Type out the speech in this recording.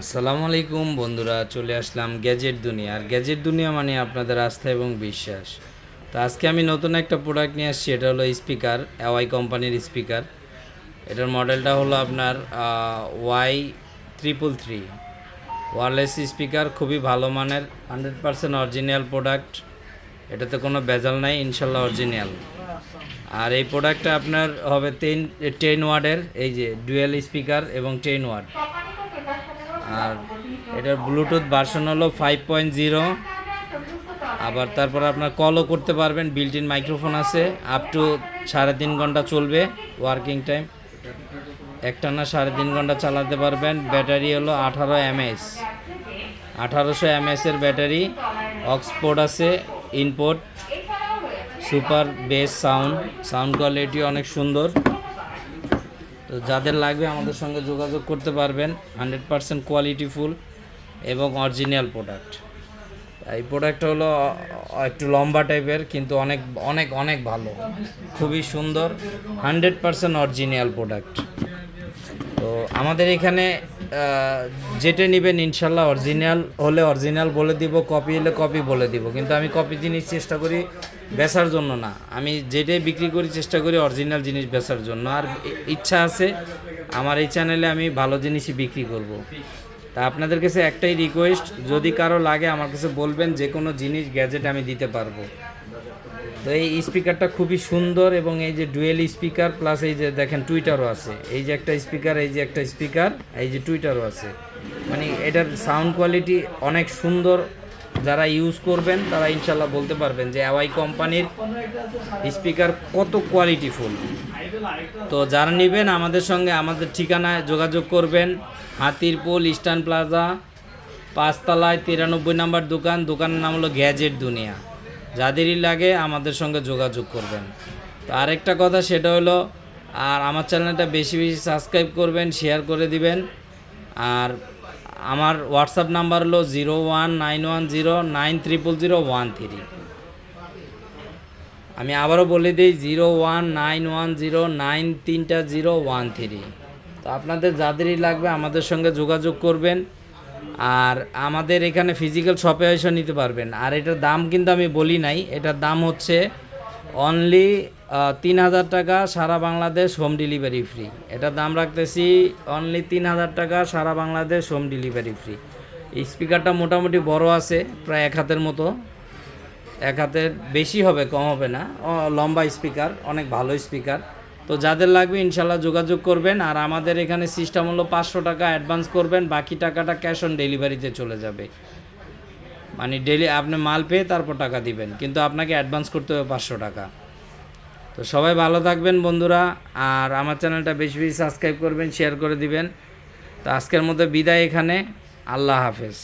আসসালামু আলাইকুম বন্ধুরা, চলে আসলাম গ্যাজেট দুনিয়া। আর গ্যাজেট দুনিয়া মানে আপনাদের আস্থা এবং বিশ্বাস। তো আজকে আমি নতুন একটা প্রোডাক্ট নিয়ে আসছি, এটা হলো স্পিকার ওয়াই কোম্পানির স্পিকার এটার মডেলটা হলো আপনার Y triple three wireless speaker খুবই ভালো মানের হান্ড্রেড পারসেন্ট অরিজিনাল প্রোডাক্ট এটাতে কোনো বেজাল নাই, ইনশাল্লাহ অরিজিনাল আর এই প্রোডাক্টটা আপনার হবে টেন টেন ওয়ার্ডের এই যে ডুয়েল স্পিকার এবং টেন ওয়ার্ড আর এটার ব্লুটুথ ভার্সন হলো ফাইভ পয়েন্ট জিরো আবার তারপর আপনার কলও করতে পারবেন বিল্ট ইন মাইক্রোফোন আছে আপ টু সাড়ে তিন ঘণ্টা চলবে ওয়ার্কিং টাইম একটানা সাড়ে তিন ঘণ্টা চালাতে পারবেন, ব্যাটারি হলো আঠারো এমএস আঠারোশো এমএসের ব্যাটারি অক্সপোর্ট আছে input super bass sound sound quality অনেক সুন্দর। তো যাদের লাগবে আমাদের সঙ্গে যোগাযোগ করতে পারবেন, হান্ড্রেড পারসেন্ট কোয়ালিটিফুল এবং অরিজিনাল প্রোডাক্ট। এই প্রোডাক্ট হলো একটু লম্বা টাইপের, কিন্তু অনেক অনেক অনেক ভালো। খুবই সুন্দর, হান্ড্রেড পারসেন্ট অরিজিনাল প্রোডাক্ট। তো আমাদের এখানে যেটা নেবেন ইনশাল্লাহ অরিজিনাল হলে অরিজিনাল বলে দিব, কপি হলে কপি বলে দিব। কিন্তু আমি কপি জিনিস চেষ্টা করি বেচার জন্য না। আমি যেটাই বিক্রি করি চেষ্টা করি অরিজিনাল জিনিস বেচার জন্য। আর ইচ্ছা আছে, আমার এই চ্যানেলে আমি ভালো জিনিসই বিক্রি করব। তা আপনাদের কাছে একটাই রিকোয়েস্ট যদি কারও লাগে আমার কাছে বলবেন যে কোনো জিনিস গ্যাজেট আমি দিতে পারব। তো এই স্পিকারটা খুবই সুন্দর এবং এই যে ডুয়েল স্পিকার প্লাস এই যে দেখেন টুইটারও আছে। এই যে একটা স্পিকার এই যে একটা স্পিকার এই যে টুইটারও আছে। মানে এটার সাউন্ড কোয়ালিটি অনেক সুন্দর যারা ইউজ করবেন, তারা ইনশাল্লাহ বলতে পারবেন যে অ্যাওয়াই কোম্পানির স্পিকার কত কোয়ালিটিফুল তো যারা নেবেন, আমাদের সঙ্গে আমাদের ঠিকানায় যোগাযোগ করবেন। হাতিরপুল ইস্টার্ন প্লাজা পাঁচতলায় তিরানব্বই নাম্বার দোকান। দোকানের নাম হলো গ্যাজেট দুনিয়া যাদেরই লাগে, আমাদের সঙ্গে যোগাযোগ করবেন। তো আরেকটা কথা, সেটা হলো, আর আমার চ্যানেলটা বেশি বেশি সাবস্ক্রাইব করবেন শেয়ার করে দিবেন। আর আমার হোয়াটসঅ্যাপ নাম্বার হলো zero one nine one zero nine triple zero one three. আমি আবারও বলে দিই, zero one nine one zero nine তিনটা জিরো ওয়ান থ্রি। তো আপনাদের যাদেরই লাগবে আমাদের সঙ্গে যোগাযোগ করবেন। আর আমাদের এখানে ফিজিক্যাল শপে এসে নিতে পারবেন। আর এটার দাম কিন্তু আমি বলি নাই, এটার দাম হচ্ছে অনলি তিন হাজার টাকা সারা বাংলাদেশ হোম ডেলিভারি ফ্রি এটার দাম রাখতেছি অনলি তিন হাজার টাকা সারা বাংলাদেশ হোম ডেলিভারি ফ্রি স্পিকারটা মোটামুটি বড় আছে, প্রায় এক হাতের মতো। এক হাতের বেশি হবে, কম হবে না। লম্বা স্পিকার অনেক ভালো স্পিকার তো যাদের লাগবে ইনশাল্লাহ যোগাযোগ করবেন, আর আমাদের এখানে সিস্টেম হলো পাঁচশো টাকা অ্যাডভান্স করবেন, বাকি টাকাটা ক্যাশ অন ডেলিভারিতে চলে যাবে। মানে ডেলি আপনি মাল পেয়ে তারপর টাকা দিবেন। কিন্তু আপনাকে অ্যাডভান্স করতে হবে পাঁচশো টাকা। তো সবাই ভালো থাকবেন বন্ধুরা, আর আমার চ্যানেলটা বেশি বেশি সাবস্ক্রাইব করবেন শেয়ার করে দিবেন। তো আজকের মতো বিদায় এখানে। আল্লাহ হাফেজ।